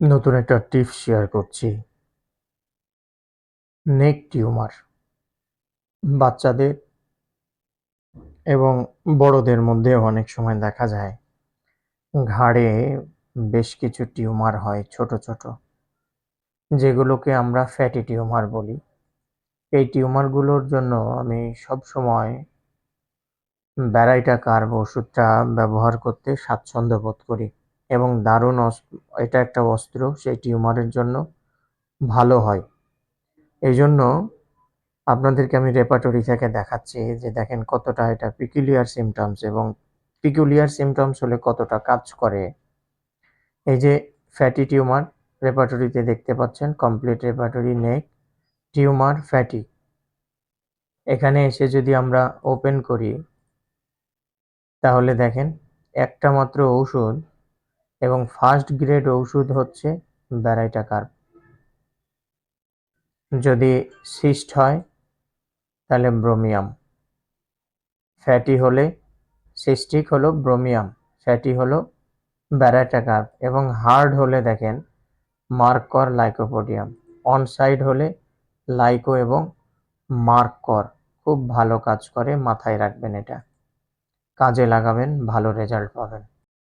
নতুন একটা tips share করছি। Neck tumour. বাচ্চাদের এবং বড়দের মধ্যে অনেক সময় দেখা যায়, ঘাড়ে বেশ কিছু টিউমার হয় ছোট ছোট। যেগুলোকে আমরা ফ্যাটি টিউমার বলি। এই টিউমারগুলোর জন্য আমি সব সময় ব্যারাইটা কার্ব ওষুধটা ব্যবহার করতে স্বাচ্ছন্দ্য বোধ করি। এবং দারুণ এটা একটা অস্ত্র, সেই টিউমারের জন্য ভালো হয়। এই জন্য আপনাদেরকে আমি রেপাটরি থেকে দেখাচ্ছি যে দেখেন কতটা এটা পিকুলিয়ার সিমটমস এবং পিকুলিয়ার সিমটমস হলে কতটা কাজ করে। এই যে ফ্যাটি টিউমার রেপাটরিতে দেখতে পাচ্ছেন complete repertory neck tumour fatty এখানে এসে যদি আমরা ওপেন করি, তাহলে দেখেন একটা মাত্র ঔষধ এবং ফার্স্ট গ্রেড ঔষধ হচ্ছে ব্যারাইটা কার্প যদি সিস্ট হয়, তাহলে ব্রোমিয়াম ফ্যাটি হলে সিস্টিক হলো ব্রোমিয়াম ফ্যাটি হলো ব্যারাইটা কার্প এবং হার্ড হলে দেখেন মার্কর লাইকোপোডিয়াম অন সাইড হলে লাইকো এবং মার্কর খুব ভালো কাজ করে, মাথায় রাখবেন এটা। কাজে লাগাবেন, ভালো রেজাল্ট পাবেন।